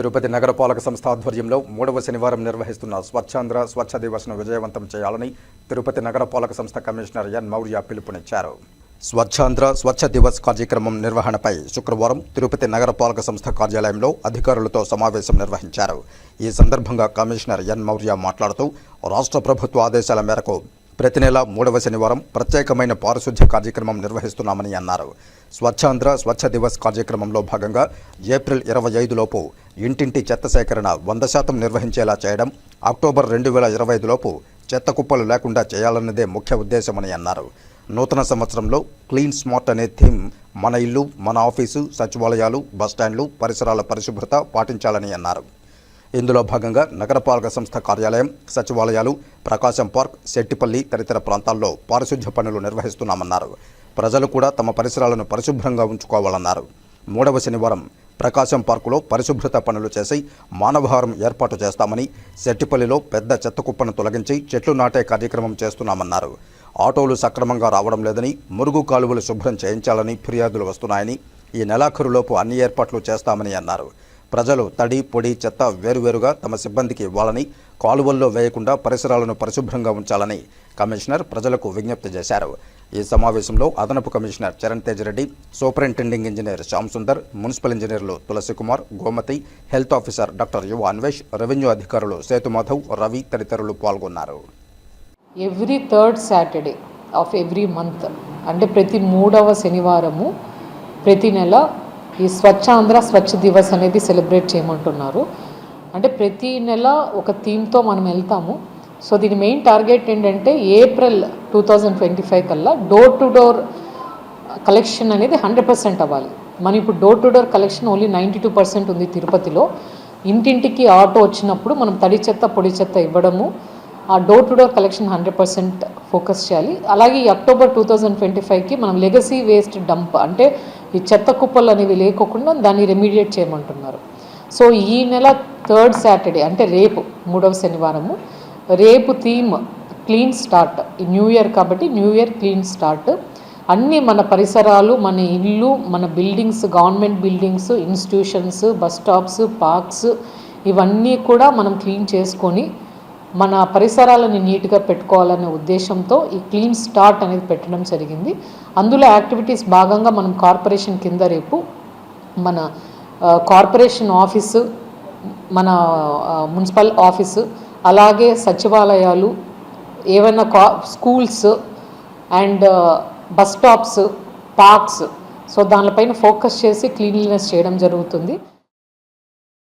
తిరుపతి నగరపాలక సంస్థ ఆధ్వర్యంలో మూడవ శనివారం నిర్వహిస్తున్న స్వచ్ఛాంధ్ర స్వచ్ఛ దివస్ను విజయవంతం చేయాలని తిరుపతి నగరపాలక సంస్థ కమిషనర్ ఎన్ మౌర్య పిలుపునిచ్చారు. స్వచ్ఛాంధ్ర స్వచ్ఛ దివస్ కార్యక్రమం నిర్వహణపై శుక్రవారం తిరుపతి నగరపాలక సంస్థ కార్యాలయంలో అధికారులతో సమావేశం నిర్వహించారు. ఈ సందర్భంగా కమిషనర్ ఎన్ మౌర్య మాట్లాడుతూ రాష్ట్ర ప్రభుత్వ ఆదేశాల మేరకు ప్రతి నెల మూడవ శనివారం ప్రత్యేకమైన పారిశుధ్య కార్యక్రమం నిర్వహిస్తున్నామని అన్నారు. స్వచ్ఛాంధ్ర స్వచ్ఛ దివస్ కార్యక్రమంలో భాగంగా ఏప్రిల్ ఇరవై ఐదులోపు ఇంటింటి చెత్త సేకరణ వంద శాతం నిర్వహించేలా చేయడం అక్టోబర్ రెండు వేల ఇరవై ఐదులోపు చెత్త కుప్పలు లేకుండా చేయాలన్నదే ముఖ్య ఉద్దేశమని అన్నారు. నూతన సంవత్సరంలో క్లీన్ స్మార్ట్ అనే థీమ్ మన ఇల్లు మన ఆఫీసు సచివాలయాలు బస్టాండ్లు పరిసరాల పరిశుభ్రత పాటించాలని అన్నారు. ఇందులో భాగంగా నగరపాలక సంస్థ కార్యాలయం సచివాలయాలు ప్రకాశం పార్క్ శెట్టిపల్లి తదితర ప్రాంతాల్లో పారిశుధ్య పనులు నిర్వహిస్తున్నామన్నారు. ప్రజలు కూడా తమ పరిసరాలను పరిశుభ్రంగా ఉంచుకోవాలన్నారు. మూడవ శనివారం ప్రకాశం పార్కులో పరిశుభ్రత పనులు చేసి మానవహారం ఏర్పాటు చేస్తామని శెట్టిపల్లిలో పెద్ద చెత్త కుప్పను తొలగించి చెట్లు నాటే కార్యక్రమం చేస్తున్నామన్నారు. ఆటోలు సక్రమంగా రావడం లేదని మురుగు కాలువలు శుభ్రం చేయించాలని ఫిర్యాదులు వస్తున్నాయని ఈ నెలాఖరులోపు అన్ని ఏర్పాట్లు చేస్తామని అన్నారు. ప్రజలు తడి పొడి చెత్త వేరువేరుగా తమ సిబ్బందికి ఇవ్వాలని కాలువల్లో వేయకుండా పరిసరాలను పరిశుభ్రంగా ఉంచాలని కమిషనర్ ప్రజలకు విజ్ఞప్తి చేశారు. ఈ సమావేశంలో అదనపు commissioner Charan Tej Reddy superintending engineer Shyam Sundar municipal ఇంజనీర్లు Tulasi Kumar Gomathi health officer doctor Yuva Anvesh revenue అధికారులు సేతుమాధవ్ రవి తదితరులు పాల్గొన్నారు. Every third Saturday of every month అంటే ప్రతి మూడవ శనివారము ప్రతి నెల ఈ స్వచ్ఛాంధ్ర స్వచ్ఛ దివస్ అనేది సెలబ్రేట్ చేయమంటున్నారు. అంటే ప్రతి నెల ఒక థీమ్తో మనం వెళ్తాము. సో దీని మెయిన్ టార్గెట్ ఏంటంటే April two thousand twenty five కల్లా డోర్ టు డోర్ కలెక్షన్ అనేది హండ్రెడ్ పర్సెంట్ అవ్వాలి. మనం ఇప్పుడు door to door collection only ninety two percent ఉంది తిరుపతిలో. ఇంటింటికి ఆటో వచ్చినప్పుడు మనం తడి చెత్త పొడి చెత్త ఇవ్వడము ఆ door to door collection hundred percent focus చేయాలి. అలాగే ఈ అక్టోబర్ టూ థౌజండ్ ట్వంటీ ఫైవ్కి మనం లెగసీ వేస్ట్ డంప్ అంటే ఈ చెత్త కుప్పలు అనేవి లేకోకుండా దాన్ని రెమిడియేట్ చేయమంటున్నారు. సో ఈ నెల థర్డ్ సాటర్డే అంటే రేపు మూడవ శనివారము రేపు theme clean start. New year కాబట్టి న్యూ ఇయర్ క్లీన్ స్టార్ట్. అన్ని మన పరిసరాలు మన ఇల్లు మన buildings government buildings institutions bus stops parks ఇవన్నీ కూడా మనం క్లీన్ చేసుకొని మన పరిసరాలను నీట్గా పెట్టుకోవాలనే ఉద్దేశంతో ఈ క్లీన్ స్టార్ట్ అనేది పెట్టడం జరిగింది. అందులో యాక్టివిటీస్ భాగంగా మనం కార్పొరేషన్ కింద రేపు మన కార్పొరేషన్ ఆఫీసు మన మున్సిపల్ ఆఫీసు అలాగే సచివాలయాలు ఏవైనా కా schools and bus stops parks. So దానిపైన ఫోకస్ చేసి క్లీన్లీనెస్ చేయడం జరుగుతుంది.